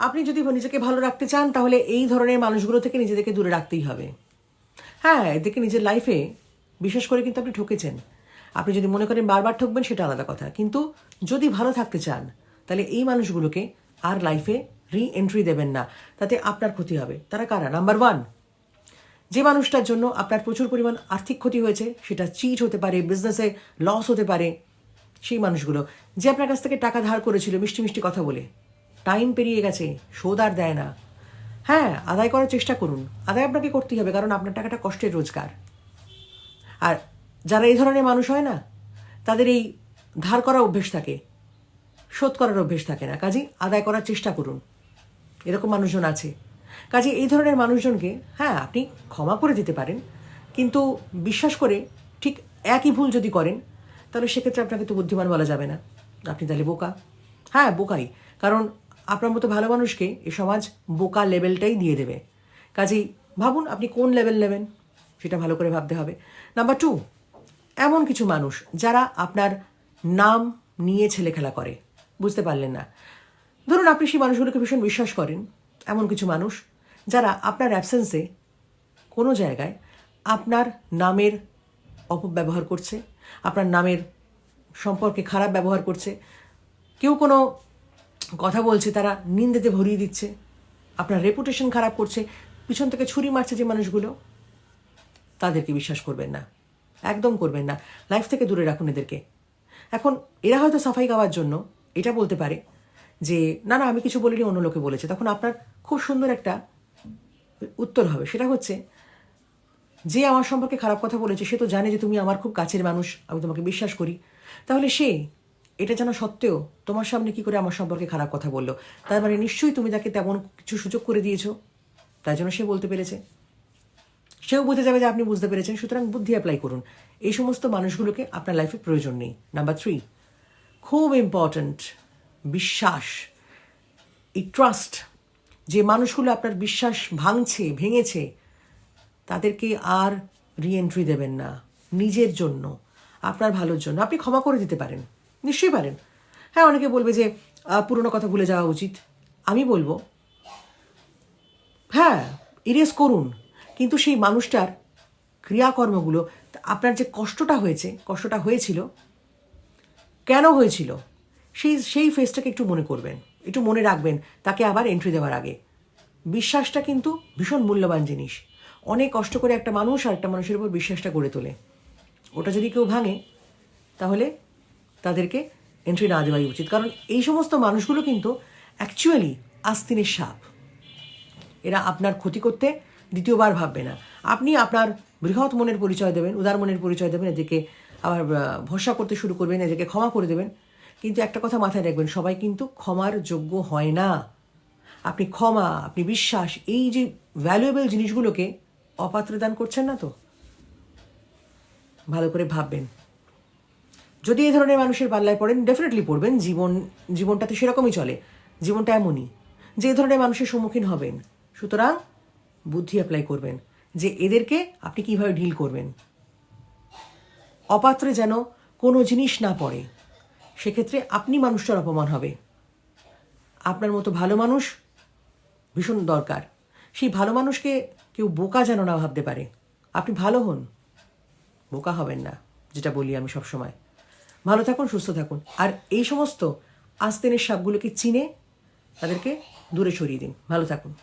আপনি যদি নিজেকে ভালো রাখতে চান, তাহলে এই ধরনের মানুষগুলো থেকে নিজেদেরকে দূরে রাখতেই হবে। হ্যাঁ এদেরকে নিজের লাইফে বিশেষ করে কিন্তু আপনি ঠকেছেন। আপনি যদি মনে করেন বারবার ঠকবেন, সেটা আলাদা কথা। কিন্তু যদি ভালো থাকতে চান, তাহলে এই মানুষগুলোকে আর লাইফে রি এন্ট্রি দেবেন না। তাতে আপনার ক্ষতি হবে। তারা কারা? নাম্বার ওয়ান যে মানুষটার জন্য আপনার প্রচুর পরিমাণ আর্থিক ক্ষতি হয়েছে, সেটা চিট হতে পারে বিজনেসে লস হতে পারে, সেই মানুষগুলো। যে আপনার কাছ থেকে টাকা ধার করেছিল, মিষ্টি মিষ্টি কথা বলে টাইম পেরিয়ে গেছে, শোধ আর দেয় না। হ্যাঁ আদায় করার চেষ্টা করুন। আদায় আপনাকে করতেই হবে, কারণ আপনার টাকাটা কষ্টের রোজগার। আর যারা এই ধরনের মানুষ হয় না, তাদের এই ধার করা অভ্যেস থাকে, শোধ করার অভ্যেস থাকে না। কাজেই আদায় করার চেষ্টা করুন। এরকম মানুষজন আছে। কাজে এই ধরনের মানুষজনকে হ্যাঁ আপনি ক্ষমা করে দিতে পারেন, কিন্তু বিশ্বাস করে ঠিক একই ভুল যদি করেন, তাহলে সেক্ষেত্রে আপনাকে তো বুদ্ধিমান বলা যাবে না। আপনি তাহলে বোকা। হ্যাঁ বোকাই। কারণ আপনার মতো ভালো মানুষকে এই সমাজ বোকা লেভেলটাই দিয়ে দেবে। কাজেই ভাবুন আপনি কোন লেভেল নেবেন, সেটা ভালো করে ভাবতে হবে। নাম্বার টু, এমন কিছু মানুষ যারা আপনার নাম নিয়ে ছেলে খেলা করে। বুঝতে পারলেন না। ধরুন আপনি সেই মানুষগুলোকে ভীষণ বিশ্বাস করেন, এমন কিছু মানুষ যারা আপনার অ্যাবসেন্সে কোনো জায়গায় আপনার নামের অপব্যবহার করছে, আপনার নামের সম্পর্কে খারাপ ব্যবহার করছে। কেউ কোনো কথা বলছে, তারা নিন্দেতে ভরিয়ে দিচ্ছে। আপনার রেপুটেশন খারাপ করছে, পিছন থেকে ছুরি মারছে যে মানুষগুলো। তাদেরকে বিশ্বাস করবেন না, একদম করবেন না। লাইফ থেকে দূরে রাখুন এদেরকে। এখন এরা হয়তো সাফাই গাওয়ার জন্য এটা বলতে পারে যে, না না, আমি কিছু বলিনি, অন্য লোকে বলেছে। তখন আপনার খুব সুন্দর একটা উত্তর হবে। সেটা হচ্ছে, যে আমার সম্পর্কে খারাপ কথা বলেছে, সে তো জানে যে তুমি আমার খুব কাছের মানুষ, আমি তোমাকে বিশ্বাস করি। তাহলে সে এটা জানা সত্ত্বেও তোমার সামনে কি করে আমার সম্পর্কে খারাপ কথা বলল? তার মানে নিশ্চয়ই তুমি তাকে তেমন কিছু সুযোগ করে দিয়েছ। তাই জন্য সে বলতে পেরেছে। সেও বুঝে যাবে যে আপনি বুঝতে পেরেছেন। সুতরাং বুদ্ধি অ্যাপ্লাই করুন। এই সমস্ত মানুষগুলোকে আপনার লাইফে প্রয়োজন নেই। নাম্বার থ্রি খুব ইম্পর্ট্যান্ট বিশ্বাস। এই ট্রাস্ট যে মানুষগুলো আপনার বিশ্বাস ভাঙছে, ভেঙেছে, তাদেরকে আর রিএন্ট্রি দেবেন না। নিজের জন্য, আপনার ভালোর জন্য। আপনি ক্ষমা করে দিতে পারেন। নিশ্চয়ই পারেন। হ্যাঁ অনেকে বলবে যে পুরনো কথা ভুলে যাওয়া উচিত। আমি বলব হ্যাঁ ইরেজ করুন। কিন্তু সেই মানুষটার ক্রিয়াকর্মগুলো আপনার যে কষ্টটা হয়েছে, কষ্টটা হয়েছিল, কেন হয়েছিল? সেই সেই ফেসটাকে একটু মনে করবেন। একটু মনে রাখবেন, তাকে আবার এন্ট্রি দেওয়ার আগে। বিশ্বাসটা কিন্তু ভীষণ মূল্যবান জিনিস। অনেক কষ্ট করে একটা মানুষ আর একটা মানুষের উপর বিশ্বাসটা গড়ে তোলে। ওটা যদি কেউ ভাঙে, তাহলে তাদেরকে এন্ট্রি না দেওয়াই উচিত। কারণ এই সমস্ত মানুষগুলো কিন্তু অ্যাকচুয়ালি আস্তিনের সাপ। এরা আপনার ক্ষতি করতে দ্বিতীয়বার ভাববে না। আপনি আপনার বৃহৎ মনের পরিচয় দেবেন, উদার মনের পরিচয় দেবেন এদেরকে আবার ভরসা করতে শুরু করবেন এদেরকে ক্ষমা করে দেবেন। কিন্তু একটা কথা মাথায় রাখবেন, সবাই কিন্তু ক্ষমার যোগ্য হয় না। আপনি ক্ষমা, আপনি বিশ্বাস, এই যে ভ্যালুয়েবল জিনিসগুলোকে অপাত্রে দান করছেন না তো? ভালো করে ভাববেন। যদি এই ধরনের মানুষের পাল্লায় পড়েন ডেফিনেটলি পড়বেন। জীবন জীবনটাতে সেরকমই চলে। জীবনটা এমনই যে এই ধরনের মানুষের সম্মুখীন হবেন। সুতরাং বুদ্ধি অ্যাপ্লাই করবেন যে এদেরকে আপনি কীভাবে ডিল করবেন। অপাত্রে যেন কোনো জিনিস না পড়ে, সেক্ষেত্রে আপনি মানুষটার অপমান হবে। আপনার মতো ভালো মানুষ ভীষণ দরকার। সেই ভালো মানুষকে কেউ বোকা যেন না ভাবতে পারে। আপনি ভালো হন, বোকা হবেন না, যেটা বলি আমি সব সময় ভালো থাকুন, সুস্থ থাকুন। আর এই সমস্ত আস্তেনের সাপগুলোকে চিনে তাদেরকে দূরে সরিয়ে দিন। ভালো থাকুন।